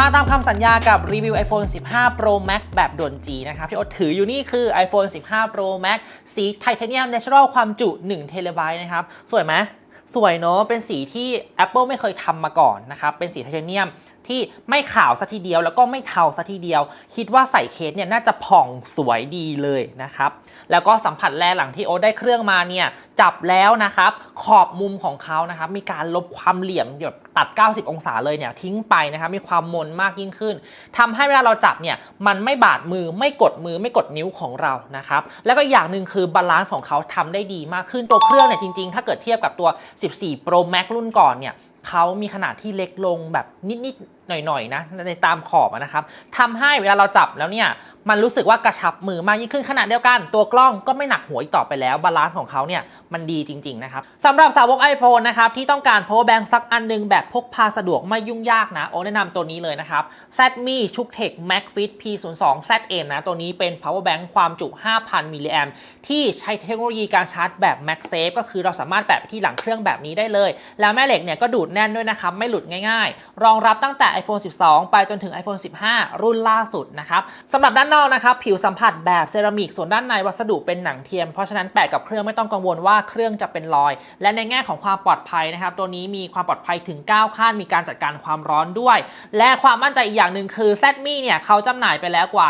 มาตามคำสัญญากับรีวิว iPhone 15 Pro Max แบบด่วนจีนะครับที่อดถืออยู่นี่คือ iPhone 15 Pro Max สีไทเทเนียมเนเชอรัลความจุ1 t b นะครับ สวยไหมสวยเนอะเป็นสีที่ Apple ไม่เคยทำมาก่อนนะครับ เป็นสีไทเทเนียม ที่ไม่ขาวสัทีเดียวแล้วก็ไม่เทาสัทีเดียว คิดว่าใส่เคสเนี่ยน่าจะผ่องสวยดีเลยนะครับ แล้วก็สัมผัสแรหลังที่โอ๊ตได้เครื่องมาเนี่ยจับแล้วนะครับ ขอบมุมของเขานะครับ มีการลบความเหลี่ยมแบบตัด 90 องศาเลยเนี่ยทิ้งไปนะครับ มีความมนมากยิ่งขึ้นทำให้เวลาเราจับเนี่ยมันไม่บาดมือไม่กดมือไม่กดนิ้วของเรานะครับ แล้วก็อย่างหนึ่งคือบาลานซ์ของเขาทำได้ดีมากขึ้นตัวเครื่องเนี่ยจริงๆ ถ้าเกิดเทียบกับตัว 14 Pro Max รุ่นก่อนเนี่ยเขามีขนาดที่เล็กลงแบบนิดๆหน่อยๆนะในตามขอบนะครับทำให้เวลาเราจับแล้วเนี่ยมันรู้สึกว่ากระชับมือมากยิ่งขึ้นขนาดเดียวกัน ตัวกล้องก็ไม่หนักหัวอีกต่อไปแล้วบาลานซ์ของเขาเนี่ยมันดีจริง ๆ นะครับสำหรับสาวก iPhone นะครับที่ต้องการ power bank สักอันหนึงแบบพกพาสะดวกไม่ยุ่งยากนะ โอ้แนะนำตัวนี้เลยนะครับ Zmi c h u k t e c h MagFit P02 ZM นะ ตัวนี้เป็น power bank ความจุ 5,000 มิลลิแอมที่ใช้เทคโนโลยีการชาร์จแบบ MagSafe ก็คือเราสามารถแปะที่หลังเครื่องแบบนี้ได้เลย แล้วแม่เหล็กเนี่ยก็ดูดแน่นด้วยนะครับไม่หลุดง่าย ๆ รองรับตั้งแต่ iPhone 12 ไปจนถึง iPhone 15 รุ่นล่าสุดนะครับสำหรับด้านนอกนะครับผิวสัมผัสแบบเซรามิกส่วนด้านในวัสดุเป็นหนังเทียม เพราะฉะนั้นแปะกับเครื่องไม่ต้องกังวลว่าเครื่องจะเป็นรอย และในแง่ของความปลอดภัยนะครับตัวนี้มีความปลอดภัยถึง 9 ขั้นมีการจัดการความร้อนด้วย และความมั่นใจอีกอย่างหนึ่งคือ Zmi เนี่ยเขาจำหน่ายไปแล้วกว่า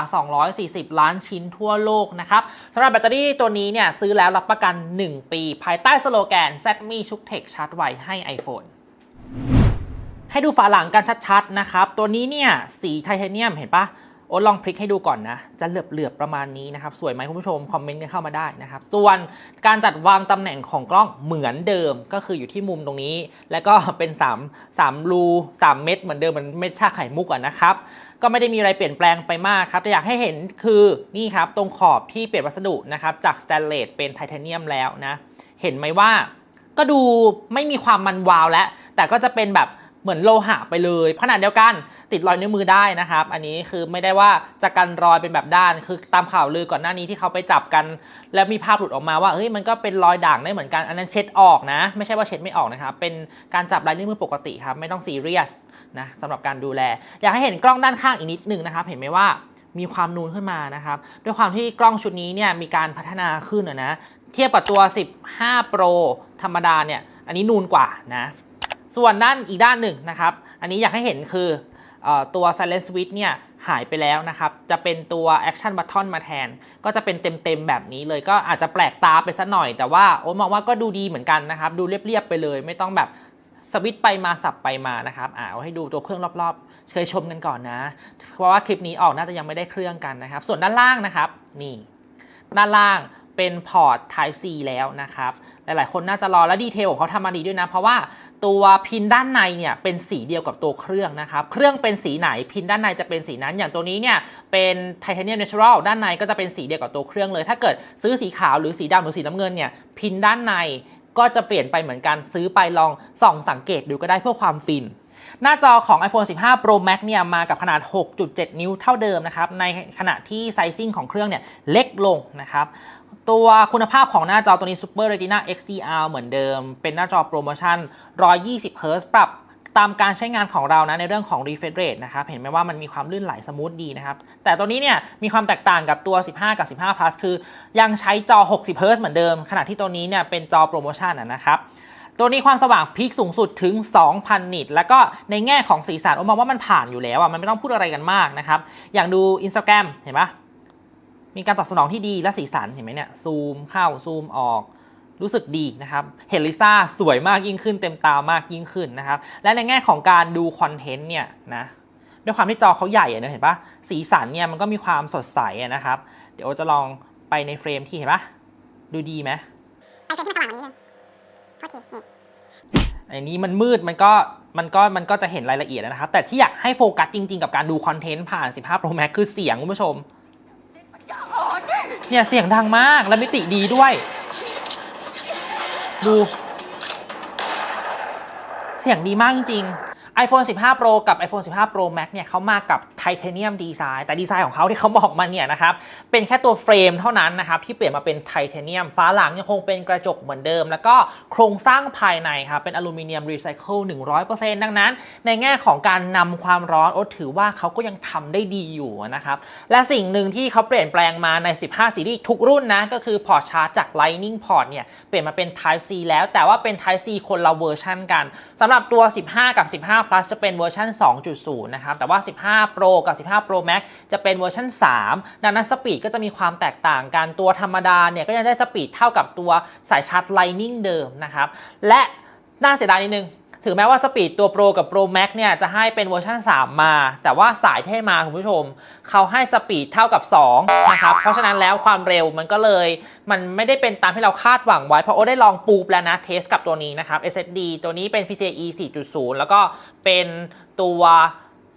240 ล้านชิ้นทั่วโลกนะครับสำหรับแบตเตอรี่ตัวนี้เนี่ยซื้อแล้วรับประกัน 1 ปี ภายใต้สโลแกน Zmi ชุกเทคชาร์จไวให้ iPhone ให้ดูฝาหลังกันชัดๆนะครับ ตัวนี้เนี่ยสีไทเทเนียมเห็นปะโอ๊ตลองพลิกให้ดูก่อนนะ จะเหลือบๆประมาณนี้นะครับ สวยไหมคุณผู้ชม คอมเมนต์กันเข้ามาได้นะครับ ส่วนการจัดวางตำแหน่งของกล้องเหมือนเดิม ก็คืออยู่ที่มุมตรงนี้ แล้วก็เป็น 3 3 รู 3 เม็ดเหมือนเดิมเหมือนเม็ดชาไข่มุกอะนะครับ ก็ไม่ได้มีอะไรเปลี่ยนแปลงไปมากครับ แต่อยากให้เห็นคือนี่ครับ ตรงขอบที่เปลี่ยนวัสดุนะครับ จากสแตนเลสเป็นไทเทเนียมแล้วนะ เห็นไหมว่า ก็ดูไม่มีความมันวาวแล้ว แต่ก็จะเป็นแบบ เหมือนโลหะไปเลยขนาดเดียวกันติดรอยนิ้วมือได้นะครับ อันนี้คือไม่ได้ว่าจะกันรอยเป็นแบบด้าน คือตามข่าวลือก่อนหน้านี้ที่เขาไปจับกัน แล้วมีภาพหลุดออกมาว่าเฮ้ยมันก็เป็นรอยด่างได้เหมือนกันอันนั้นเช็ดออกนะ ไม่ใช่ว่าเช็ดไม่ออกนะครับเป็นการจับลายนิ้วมือปกติครับไม่ต้องซีเรียสนะสำหรับการดูแล อยากให้เห็นกล้องด้านข้างอีกนิดนึงนะครับ เห็นไหมว่ามีความนูนขึ้นมานะครับ ด้วยความที่กล้องชุดนี้เนี่ยมีการพัฒนาขึ้นนะเทียบกับตัว 15 Pro ธรรมดาเนี่ยอันนี้นูนกว่านะ ส่วนด้านอีกด้านหนึ่งนะครับ อันนี้อยากให้เห็นคืออตัว Silent Switch เนี่ยหายไปแล้วนะครับ จะเป็นตัว Action Button มาแทน ก็จะเป็นเต็มๆแบบนี้เลย ก็อาจจะแปลกตาไปสักหน่อย แต่ว่าโอ้มองว่าก็ดูดีเหมือนกันนะครับ ดูเรียบๆไปเลย ไม่ต้องแบบสวิตไปมาสับไปมานะครับอ่าเอาให้ดูตัวเครื่องรอบๆ เคยชมกันก่อนนะ เพราะว่าคลิปนี้ออกน่าจะยังไม่ได้เครื่องกันนะครับ ส่วนด้านล่างนะครับ นี่ ด้านล่าง เป็นพอร์ต Type C แล้วนะครับ หลายๆ คนน่าจะรอและดีเทลของเขาทำมาดีด้วยนะ เพราะว่าตัวพินด้านในเนี่ยเป็นสีเดียวกับตัวเครื่องนะครับ เครื่องเป็นสีไหนพินด้านในจะเป็นสีนั้น อย่างตัวนี้เนี่ยเป็นไทเทเนียมเนเชอรัลด้านในก็จะเป็นสีเดียวกับตัวเครื่องเลย ถ้าเกิดซื้อสีขาวหรือสีดำหรือสีน้ำเงินเนี่ยพินด้านในก็จะเปลี่ยนไปเหมือนกันซื้อไปลองส่องสังเกตดูก็ได้เพื่อความฟิน หน้าจอของ iPhone 15 Pro Max เนี่ยมากับขนาด 6.7 นิ้วเท่าเดิมนะครับ ในขณะที่ไซซิ่งของเครื่องเนี่ยเล็กลงนะครับ ตัวคุณภาพของหน้าจอตัวนี้ Super Retina XDR เหมือนเดิม เป็นหน้าจอโปรโมชั่น 120 Hz ปรับตามการใช้งานของเรานะในเรื่องของ refresh rate นะครับ เห็นไหมว่ามันมีความลื่นไหลสมูทดีนะครับ แต่ตัวนี้เนี่ยมีความแตกต่างกับตัว 15 กับ 15 plus คือยังใช้จอ 60 Hz เหมือนเดิม ขณะที่ตัวนี้เนี่ยเป็นจอโปรโมชั่นนะครับ ตัวนี้ความสว่างพีคสูงสุดถึง 2,000 นิต แล้วก็ในแง่ของสีสันโอมองว่ามันผ่านอยู่แล้วอะมันไม่ต้องพูดอะไรกันมากนะครับ อย่างดู Instagram เห็นปะ มีการตอบสนองที่ดีและสีสันเห็นไหมเนี่ยซูมเข้าซูมออกรู้สึกดีนะครับเห็นลิซ่าสวยมากยิ่งขึ้นเต็มตามากยิ่งขึ้นนะครับ และในแง่ของการดูคอนเทนต์เนี่ยนะด้วยความที่จอเขาใหญ่อะเนอะเห็นปะสีสันเนี่ยมันก็มีความสดใสอะนะครับ เดี๋ยวโอจะลองไปในเฟรมที่เห็นปะดูดีไหมไปเฟรมที่มันสว่างกว่านี้นิดนึงโทษทีนี่อันนี้มันมืดมันก็มันก็มันก็จะเห็นรายละเอียดนะครับ แต่ที่อยากให้โฟกัสจริงๆ กับการดูคอนเทนต์ผ่าน 15 Pro Max คือเสียงคุณผู้ชม เนี่ยเสียงดังมากและมิติดีด้วย ดู เสียงดีมากจริง iPhone 15 Pro กับ iPhone 15 Pro Max เนี่ยเขามากับไทเทเนียมดีไซน์แต่ดีไซน์ของเขาที่เขาบอกมาเนี่ยนะครับเป็นแค่ตัวเฟรมเท่านั้นนะครับที่เปลี่ยนมาเป็นไทเทเนียมฝาหลังยังคงเป็นกระจกเหมือนเดิม แล้วก็โครงสร้างภายในครับเป็นอลูมิเนียมรีไซเคิล100%ดังนั้น ในแง่ของการนำความร้อนโอ๊ตถือว่าเขาก็ยังทำได้ดีอยู่นะครับและสิ่งหนึ่งที่เขาเปลี่ยนแปลงมาใน 15 ซีรีส์ทุกรุ่นนะก็คือพอร์ตชาร์จจาก Lightning Port เนี่ยเปลี่ยนมาเป็น Type C แล้วแต่ว่าเป็น Type C คนละเวอร์ชันกันสำหรับตัว 15 กับ 15 plus จะเป็นเวอร์ชัน2.0 นะครับ แต่ว่า 15 Pro กับ 15 Pro Max จะเป็นเวอร์ชัน3 ดังนั้นสปีดก็จะมีความแตกต่างกัน ตัวธรรมดาเนี่ยก็ยังได้สปีดเท่ากับตัวสายชาร์จ Lightning เดิมนะครับ และน่าเสียดายนิดนึง ถึงแม้ว่าสปีดตัว Pro กับ Pro Max เนี่ยจะให้เป็นเวอร์ชัน3 มา แต่ว่าสายเท่มาคุณผู้ชม เขาให้สปีดเท่ากับ2นะครับเพราะฉะนั้นแล้วความเร็วมันก็เลย มันไม่ได้เป็นตามที่เราคาดหวังไว้ เพราะโอ้ได้ลองปูแล้วนะเทสกับตัวนี้นะครับ SSD ตัวนี้เป็น PCIe 4.0 แล้วก็เป็นตัว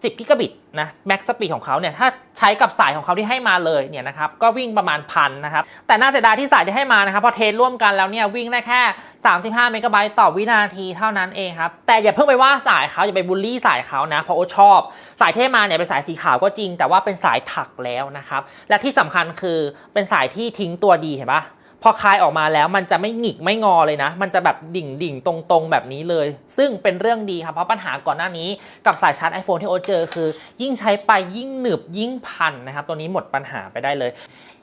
10กิกะบิตนะแม็กสปีดของเขาเนี่ยถ้าใช้กับสายของเขาที่ให้มาเลยเนี่ยนะครับก็วิ่งประมาณพันนะครับแต่น่าเสียดายที่สายที่ให้มานะครับพอเทสร่วมกันแล้วเนี่ยวิ่งได้แค่ 35 เมกะไบต์ต่อวินาทีเท่านั้นเองครับแต่อย่าเพิ่งไปว่าสายเขาอย่าไปบูลลี่สายเขานะเพราะโอชอบ สายที่ให้มาเนี่ยเป็นสายสีขาวก็จริง แต่ว่าเป็นสายถักแล้วนะครับและที่สำคัญคือเป็นสายที่ทิ้งตัวดีเห็นปะ พอคลายออกมาแล้วมันจะไม่หงิกไม่งอเลยนะ มันจะแบบดิ่งดิ่งตรงตรงๆ แบบนี้เลย ซึ่งเป็นเรื่องดีครับเพราะปัญหาก่อนหน้านี้กับสายชาร์จ iPhone ที่โอเจอคือ ยิ่งใช้ไปยิ่งหนึบยิ่งพันนะครับ ตัวนี้หมดปัญหาไปได้เลย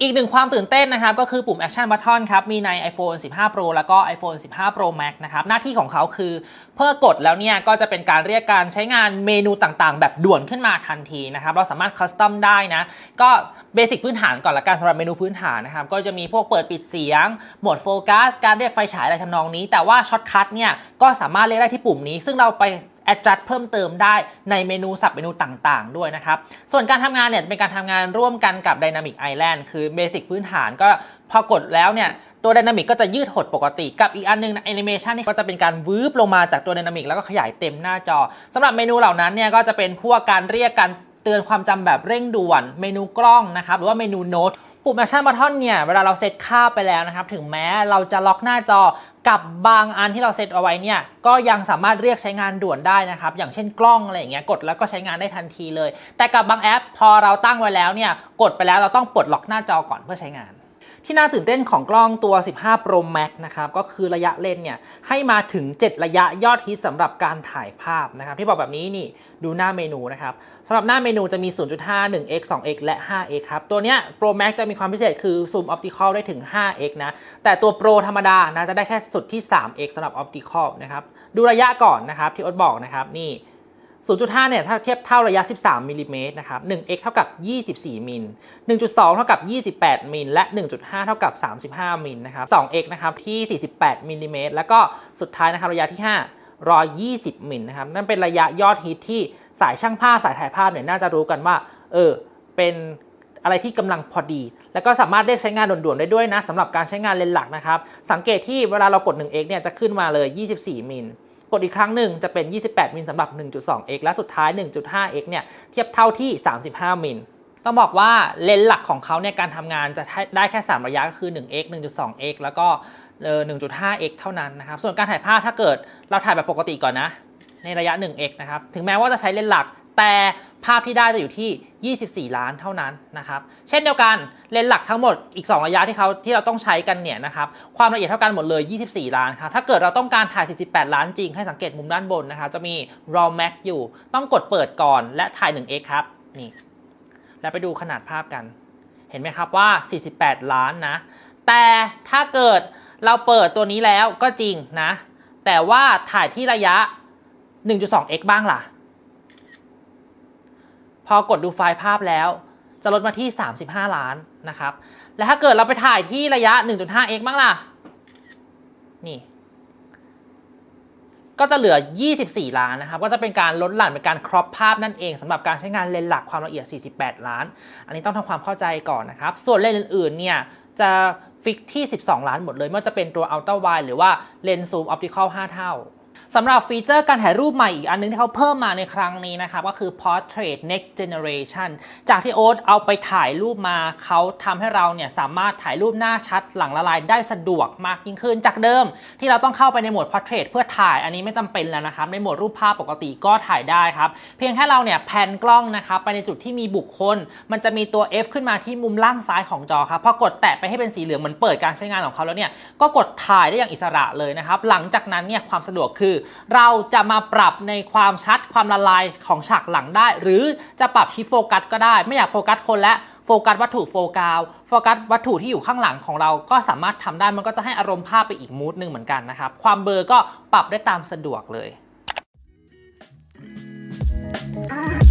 อีกหนึ่งความตื่นเต้นนะครับ ก็คือปุ่ม Action Button ครับ มีใน iPhone 15 Pro แล้วก็ iPhone 15 Pro Max นะครับ หน้าที่ของเขาคือเพื่อกดแล้วเนี่ย ก็จะเป็นการเรียกการใช้งานเมนูต่างๆ แบบด่วนขึ้นมาทันทีนะครับ เราสามารถคัสตอมได้นะ ก็เบสิกพื้นฐานก่อนละกันสำหรับเมนูพื้นฐานนะครับ ก็จะมีพวกเปิดปิดเสียง โหมดโฟกัส การเรียกไฟฉายอะไรทำนองนี้ แต่ว่าช็อตคัทเนี่ย ก็สามารถเรียกได้ที่ปุ่มนี้ ซึ่งเราไป adjust เพิ่มเติมได้ในเมนูสับเมนูต่างๆ ด้วยนะครับ ส่วนการทำงานเนี่ยจะเป็นการทำงานร่วมกันกับ Dynamic Island คือเบสิกพื้นฐานก็พอกดแล้วเนี่ยตัว Dynamic ก็จะยืดหดปกติกับอีกอันนึงแอนิเมชันนี่ก็จะเป็นการวืบลงมาจากตัว Dynamic แล้วก็ขยายเต็มหน้าจอสำหรับเมนูเหล่านั้นเนี่ยก็จะเป็นพวกการเรียกการเตือนความจำแบบเร่งด่วน เมนูกล้องนะครับหรือว่าเมนูโน้ตปุ่ม Action Button เนี่ยเวลาเราเซตค่าไปแล้วนะครับถึงแม้เราจะล็อกหน้าจอ กับบางอันที่เราเซตเอาไว้เนี่ยก็ยังสามารถเรียกใช้งานด่วนได้นะครับ อย่างเช่นกล้องอะไรอย่างเงี้ยกดแล้วก็ใช้งานได้ทันทีเลย แต่กับบางแอปพอเราตั้งไว้แล้วเนี่ยกดไปแล้วเราต้องปลดล็อกหน้าจอก่อนเพื่อใช้งาน ที่น่าตื่นเต้นของกล้องตัว 15 Pro Max นะครับ ก็คือระยะเลนเนี่ยให้มาถึง 7 ระยะยอดฮิตสำหรับการถ่ายภาพนะครับ ที่บอกแบบนี้นี่ดูหน้าเมนูนะครับสำหรับหน้าเมนูจะมี 0.5 1x 2x และ 5x ครับ ตัวเนี้ย Pro Max จะมีความพิเศษคือซูม Optical ได้ถึง 5x นะ แต่ตัว Pro ธรรมดานะจะได้แค่สุดที่ 3x สำหรับ Optical นะครับ ดูระยะก่อนนะครับที่อดบอกนะครับนี่ 0.5 เนี่ยถ้าเทียบเท่าระยะ 13 มิลลิเมตรนะครับ 1x เท่ากับ 24 มิล 1.2 เท่ากับ 28 มิล และ 1.5 เท่ากับ 35 มิลนะครับ 2x นะครับที่ 48 มิลลิเมตร แล้วก็สุดท้ายนะครับระยะที่ 5 120 มิลนะครับ นั่นเป็นระยะยอดฮิตที่สายช่างภาพสายถ่ายภาพเนี่ยน่าจะรู้กันว่า เออ เป็นอะไรที่กำลังพอดี แล้วก็สามารถเรียกใช้งานด่วนๆได้ด้วยนะสำหรับการใช้งานเลนส์หลักนะครับ สังเกตที่เวลาเรากด 1x เนี่ยจะขึ้นมาเลย 24 มิล ดอีกครั้งหนึ่งจะเป็น 28 มิลสำหรับ 1.2x และสุดท้าย 1.5x เนี่ยเทียบเท่าที่ 35 มิลต้องบอกว่าเลนส์หลักของเขาเนี่ยการทำงานจะได้แค่ 3 ระยะก็คือ 1x 1.2x แล้วก็เอ่อ 1.5x เท่านั้นนะครับ ส่วนการถ่ายภาพถ้าเกิดเราถ่ายแบบปกติก่อนนะ ในระยะ 1x นะครับ ถึงแม้ว่าจะใช้เลนส์หลัก แต่ภาพที่ได้จะอยู่ที่ 24 ล้านเท่านั้นนะครับ เช่นเดียวกันเลนส์หลักทั้งหมดอีก 2 ระยะที่เขาที่เราต้องใช้กันเนี่ยนะครับความละเอียดเท่ากันหมดเลย 24 ล้านครับถ้าเกิดเราต้องการถ่าย 48 ล้านจริงให้สังเกตมุมด้านบนนะครับจะมี RAW Max อยู่ต้องกดเปิดก่อนและถ่าย 1x ครับนี่แล้วไปดูขนาดภาพกัน เห็นไหมครับว่า 48 ล้านนะ แต่ถ้าเกิดเราเปิดตัวนี้แล้วก็จริงนะ แต่ว่าถ่ายที่ระยะ 1.2x บ้างล่ะ พอกดดูไฟล์ภาพแล้ว จะลดมาที่ 35 ล้านนะครับ และถ้าเกิดเราไปถ่ายที่ระยะ 1.5x บ้างล่ะ นี่ ก็จะเหลือ 24 ล้านนะครับ ก็จะเป็นการลดหลั่นเป็นการครอปภาพนั่นเองสำหรับการใช้งานเลนส์หลักความละเอียด 48 ล้าน อันนี้ต้องทำความเข้าใจก่อนนะครับ ส่วนเลนส์อื่นๆ เนี่ยจะฟิกที่ 12 ล้านหมดเลยไม่ว่าจะเป็นตัว Ultra Wide หรือว่าเลนส์ซูม Optical 5เท่า สำหรับฟีเจอร์การถ่ายรูปใหม่อีกอันนึงที่เขาเพิ่มมาในครั้งนี้นะครับก็คือ Portrait Next Generation จากที่โอ๊ตเอาไปถ่ายรูปมาเขาทำให้เราเนี่ยสามารถถ่ายรูปหน้าชัดหลังละลายได้สะดวกมากยิ่งขึ้น จากเดิมที่เราต้องเข้าไปในโหมด Portrait เพื่อถ่ายอันนี้ไม่จำเป็นแล้วนะครับ ในโหมดรูปภาพปกติก็ถ่ายได้ครับ เพียงแค่เราเนี่ยแพนกล้องนะครับไปในจุดที่มีบุคคล มันจะมีตัว F ขึ้นมาที่มุมล่างซ้ายของจอครับพอกดแตะไปให้เป็นสีเหลืองเหมือนเปิดการใช้งานของเขาแล้วเนี่ยก็กดถ่ายได้อย่างอิสระเลยนะครับหลังจากนั้นเนี่ยความสะดวกคือเราจะมาปรับในความชัดความละลายของฉากหลังได้ หรือจะปรับชิฟโฟกัสก็ได้ ไม่อยากโฟกัสคนและโฟกัสวัตถุโฟกาวโฟกัสวัตถุที่อยู่ข้างหลังของเราก็สามารถทำได้มันก็จะให้อารมณ์ภาพไปอีกมูดหนึ่งเหมือนกันนะครับ ความเบอร์ก็ปรับได้ตามสะดวกเลยเ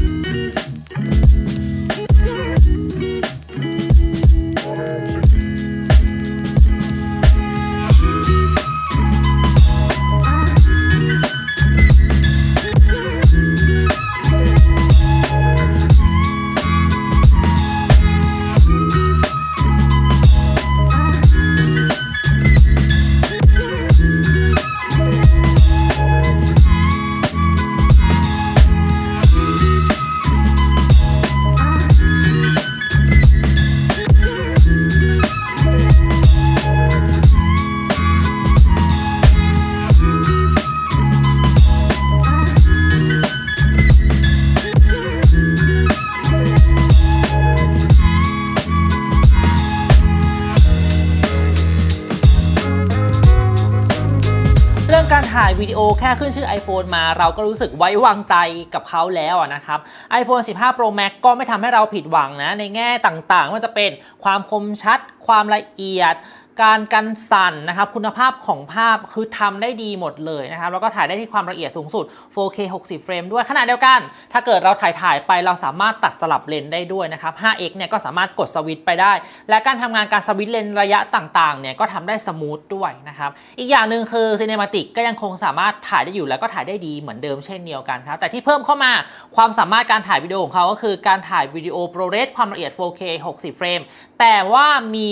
ค่ขึ้นชื่อ iPhone มาเราก็รู้สึกไว้วางใจกับเขาแล้วอะนะครับ iPhone 15 Pro Max ก็ไม่ทำให้เราผิดหวังนะ ในแง่ต่างๆว่าจะเป็นความคมชัดความละเอียด การกันสั่นนะครับ คุณภาพของภาพคือทำได้ดีหมดเลยนะครับ แล้วก็ถ่ายได้ที่ความละเอียดสูงสุด 4K 60 เฟรมด้วยขณะเดียวกัน ถ้าเกิดเราถ่ายถ่ายไปเราสามารถตัดสลับเลนส์ได้ด้วยนะครับ 5x เนี่ยก็สามารถกดสวิตช์ไปได้ และการทำงานการสวิตช์เลนส์ระยะต่างๆ เนี่ยก็ทำได้สมูทด้วยนะครับ อีกอย่างหนึ่งคือ Cinematic ก็ยังคงสามารถถ่ายได้อยู่แล้วก็ถ่ายได้ดีเหมือนเดิมเช่นเดียวกันครับ แต่ที่เพิ่มเข้ามาความสามารถการถ่ายวิดีโอของเขาก็คือการถ่ายวิดีโอ ProRes ความละเอียด 4K 60 เฟรม แต่ว่ามี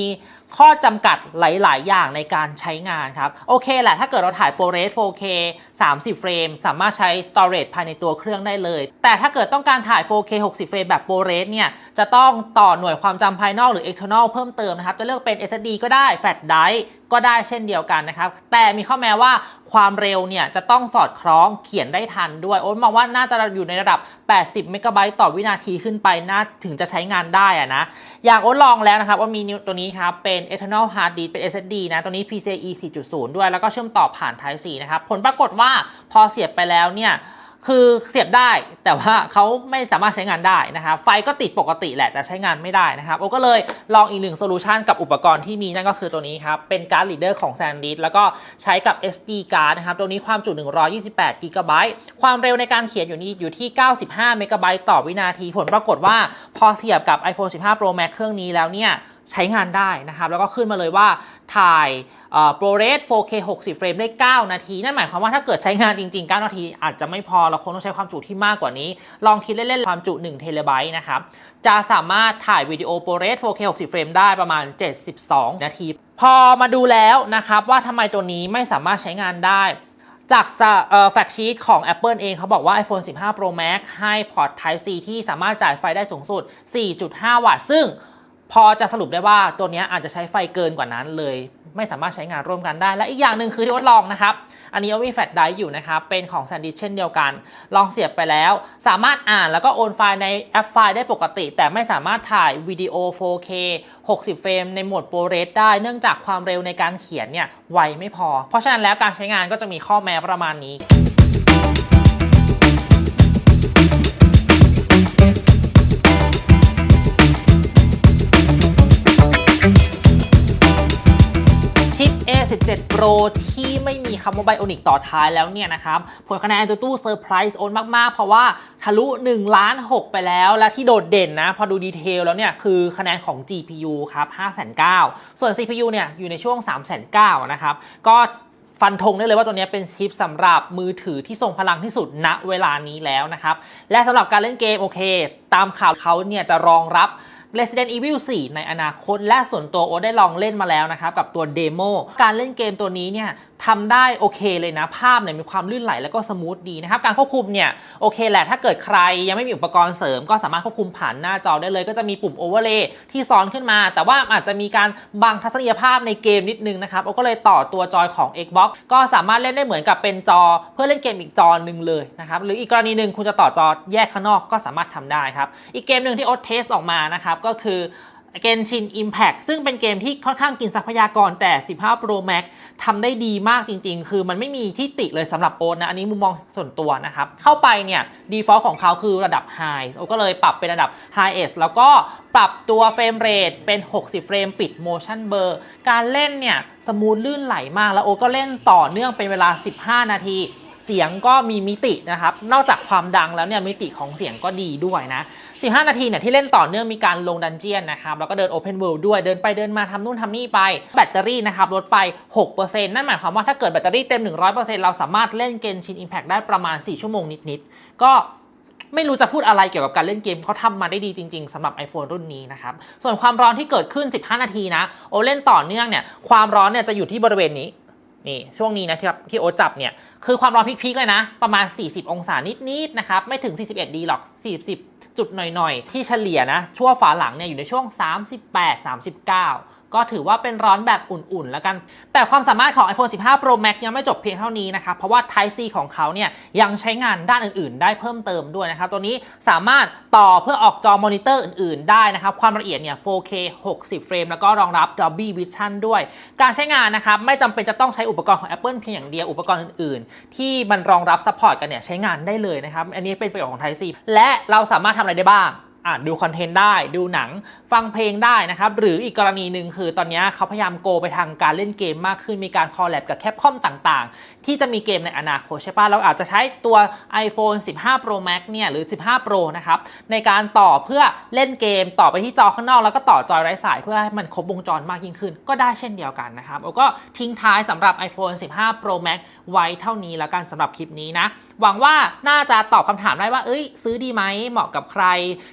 ข้อจำกัดหลาย ๆ อย่างในการใช้งานครับ โอเคแหละถ้าเกิดเราถ่าย ProRes 4K 30 เฟรม สามารถใช้ storage ภายในตัวเครื่องได้เลย แต่ถ้าเกิดต้องการถ่าย 4K 60 เฟรมแบบ ProRes เนี่ย จะต้องต่อหน่วยความจำภายนอกหรือ external เพิ่มเติมนะครับ จะเลือกเป็น SSD ก็ได้ Flash Drive ก็ได้เช่นเดียวกันนะครับ แต่มีข้อแม้ว่าความเร็วเนี่ยจะต้องสอดคล้องเขียนได้ทันด้วย โอ๊ตมองว่าน่าจะอยู่ในระดับ 80 เมกะไบต์ต่อวินาทีขึ้นไปน่าถึงจะใช้งานได้อะนะ อย่างโอ๊ตลองแล้วนะครับว่ามีตัวนี้ครับ เป็น Eternal hard disk เป็น SSD นะ ตัวนี้ PCIe 4.0 ด้วย แล้วก็เชื่อมต่อผ่าน Type C นะครับ ผลปรากฏว่าพอเสียบไปแล้วเนี่ย คือเสียบได้แต่ว่าเขาไม่สามารถใช้งานได้นะครับไฟก็ติดปกติแหละแต่ใช้งานไม่ได้นะครับโอก็เลยลองอีกหนึ่งโซลูชันกับอุปกรณ์ที่มีนั่นก็คือตัวนี้ครับ เป็นการ์ดลีดเดอร์ของ SanDisk แล้วก็ใช้กับ SD card นะครับ ตัวนี้ความจุ 128 g b ความเร็วในการเขียนอยู่นี่อยู่ที่ 95 เมกะไบต์ต่อวินาทีผลปรากฏว่าพอเสียบกับ iPhone 15 Pro Max เครื่องนี้แล้วเนี่ย ใช้งานได้นะครับ แล้วก็ขึ้นมาเลยว่าถ่ายโปรเรส 4K 60 เฟรมได้ 9 นาที นั่นหมายความว่าถ้าเกิดใช้งานจริง ๆ 9 นาทีอาจจะไม่พอ เราคงต้องใช้ความจุที่มากกว่านี้ ลองคิดเล่น ๆ ความจุ1เทเลไบต์นะครับ จะสามารถถ่ายวิดีโอโปรเรส 4K 60 เฟรมได้ประมาณ 72 นาที พอมาดูแล้วนะครับว่าทำไมตัวนี้ไม่สามารถใช้งานได้จากแฟกชีตของ Apple เองเขาบอกว่า iPhone 15 Pro Max ให้พอร์ต Type C ที่สามารถจ่ายไฟได้สูงสุด 4.5 วัตต์ ซึ่ง พอจะสรุปได้ว่าตัวนี้อาจจะใช้ไฟเกินกว่านั้นเลย ไม่สามารถใช้งานร่วมกันได้ และอีกอย่างหนึ่งคือที่ทดลองนะครับ อันนี้ก็มีแฟลชไดรฟ์อยู่นะครับ เป็นของ SanDisk เช่นเดียวกัน ลองเสียบไปแล้ว สามารถอ่านแล้วก็โอนไฟล์ในแอปไฟล์ได้ปกติ แต่ไม่สามารถถ่ายวิดีโอ 4K 60 เฟรมในโหมด ProRes ได้ เนื่องจากความเร็วในการเขียนเนี่ยไวไม่พอ เพราะฉะนั้นแล้วการใช้งานก็จะมีข้อแม้ประมาณนี้ 17 Pro ที่ไม่มีคำว่าไบโอนิกต่อท้ายแล้วเนี่ยนะครับ ผลคะแนนตัวตู้เซอร์ไพรส์โอนมาก ๆ เพราะว่าทะลุ1ล้าน6ไปแล้ว และที่โดดเด่นนะ พอดูดีเทลแล้วเนี่ยคือคะแนนของ GPU ครับ5 9 0 0 0ส่วน CPU เนี่ยอยู่ในช่วง 3 9 0 0 0นะครับ ก็ฟันธงได้เลยว่าตัวนี้เป็นชิปสำหรับมือถือที่ทรงพลังที่สุดณเวลานี้แล้วนะครับ และสำหรับการเล่นเกมโอเค ตามข่าวเขาเนี่ยจะรองรับ Resident Evil 4 ในอนาคต และส่วนตัวโอได้ลองเล่นมาแล้วนะครับ กับตัวเดโมการเล่นเกมตัวนี้เนี่ยทำได้โอเคเลยนะ ภาพเนี่ยมีความลื่นไหลแล้วก็สมูทดีนะครับ การควบคุมเนี่ยโอเคแหละถ้าเกิดใครยังไม่มีอุปกรณ์เสริม ก็สามารถควบคุมผ่านหน้าจอได้เลย ก็จะมีปุ่ม Overlay ที่ซ้อนขึ้นมา แต่ว่าอาจจะมีการบังทัศนียภาพในเกมนิดนึงนะครับโอก็เลยต่อตัวจอยของ Xbox ก็สามารถเล่นได้เหมือนกับเป็นจอ เพื่อเล่นเกมอีกจอหนึ่งเลยนะครับหรืออีกกรณีหนึ่งคุณจะต่อจอแยกข้างนอกก็สามารถทำได้ครับอีกเกมหนึ่งที่โอ๊ตเทสออกมานะครับก็คือเกนชิน Impact ซึ่งเป็นเกมที่ค่อนข้างกินทรัพยากรแต่ 15 Pro Max ทำได้ดีมากจริง ๆ คือมันไม่มีที่ติเลยสำหรับโอ๊ตนะ อันนี้มุมมองส่วนตัวนะครับ เข้าไปเนี่ย default ของเขาคือระดับ High โอก็เลยปรับเป็นระดับ High S แล้วก็ปรับตัวเฟรมเรทเป็น 60 เฟรมปิด motion blur การเล่นเนี่ย สมูทลื่นไหลมาก แล้วโอก็เล่นต่อเนื่องเป็นเวลา 15 นาที สียงก็มีมิตินะครับ นอกจากความดังแล้วเนี่ยมิติของเสียงก็ดีด้วยนะ 15 นาทีเนี่ยที่เล่นต่อเนื่องมีการลงดันเจียนนะครับ แล้วก็เดิน Open World ด้วย เดินไปเดินมาทำนู่นทำนี่ไป แบตเตอรี่นะครับลดไป 6%นั่นหมายความว่าถ้าเกิดแบตเตอรี่เต็ม 100%เราสามารถเล่นเกมชิน Impact ได้ประมาณ 4 ชั่วโมงนิดๆ ก็ไม่รู้จะพูดอะไรเกี่ยวกับการเล่นเกมเขาทำมาได้ดีจริงๆสำหรับ iPhone รุ่นนี้นะครับ ส่วนความร้อนที่เกิดขึ้น 15 นาทีนะ โอเล่นต่อเนื่องเนี่ย ความร้อนเนี่ยจะอยู่ที่บริเวณนี้ นี่ช่วงนี้นะที่ครับที่โอตจับเนี่ยคือความร้อนพีคๆเลยนะ ประมาณ 40 องศานิดๆนะครับไม่ถึง 41 ดีหรอก 40 จุดหน่อยๆ ที่เฉลี่ยนะชั่วฝาหลังเนี่ยอยู่ในช่วง 38 39 ก็ถือว่าเป็นร้อนแบบอุ่นๆ แล้วกัน แต่ความสามารถของ iPhone 15 Pro Max ยังไม่จบเพียงเท่านี้นะครับ เพราะว่า Type C ของเขาเนี่ยยังใช้งานด้านอื่นๆ ได้เพิ่มเติมด้วยนะครับ ตัวนี้สามารถต่อเพื่อออกจอมอนิเตอร์อื่นๆ ได้นะครับ ความละเอียดเนี่ย 4K 60 เฟรม แล้วก็รองรับ Dolby Vision ด้วย การใช้งานนะครับ ไม่จำเป็นจะต้องใช้อุปกรณ์ของ Apple เพียงอย่างเดียว อุปกรณ์อื่นๆ ที่มันรองรับซัพพอร์ตกันเนี่ยใช้งานได้เลยนะครับ อันนี้เป็นประโยชน์ของ Type C และเราสามารถทำอะไรได้บ้าง อะดูคอนเทนต์ได้ ดูหนังฟังเพลงได้นะครับ หรืออีกกรณีหนึ่งคือตอนนี้เขาพยายามโกไปทางการเล่นเกมมากขึ้นมีการคอลแลบกับแคปคอมต่างๆ ที่จะมีเกมในอนาคตใช่ปะเราอาจจะใช้ตัว iPhone 15 Pro Max เนี่ยหรือ 15 Pro นะครับ ในการต่อเพื่อเล่นเกม ต่อไปที่จอข้างนอกแล้วก็ต่อจอยไร้สายเพื่อให้มันครบวงจรมากยิ่งขึ้น ก็ได้เช่นเดียวกันนะครับแล้วก็ทิ้งท้ายสำหรับ iPhone 15 Pro Max ไว้เท่านี้แล้วกันสำหรับคลิปนี้นะหวังว่าน่าจะตอบคำถามได้ว่าเอ้ย ซื้อดีไหมเหมาะกับใคร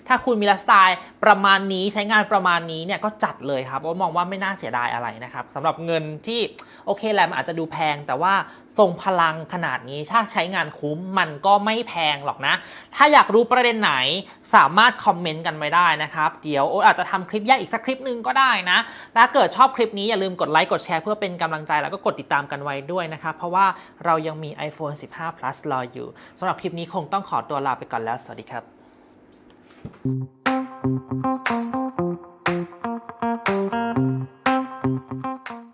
ถ้าคุณมีไลฟ์สไตล์ประมาณนี้ใช้งานประมาณนี้เนี่ยก็จัดเลยครับโอ้มองว่าไม่น่าเสียดายอะไรนะครับสำหรับเงินที่โอเคแหละมันอาจจะดูแพง แต่ว่าทรงพลังขนาดนี้ถ้าใช้งานคุ้มมันก็ไม่แพงหรอกนะ ถ้าอยากรู้ประเด็นไหนสามารถคอมเมนต์กันไว้ได้นะครับเดี๋ยวโอ๊ตอาจจะทำคลิปแยกอีกสักคลิปหนึ่งก็ได้นะถ้าเกิดชอบคลิปนี้อย่าลืมกดไลค์กดแชร์เพื่อเป็นกำลังใจแล้วก็กดติดตามกันไว้ด้วยนะครับเพราะว่าเรายังมี iPhone 15 plus รออยู่สำหรับคลิปนี้คงต้องขอตัวลาไปก่อนแล้วสวัสดีครับ ピッピッピッピッピッピッピッピッピッピッピッ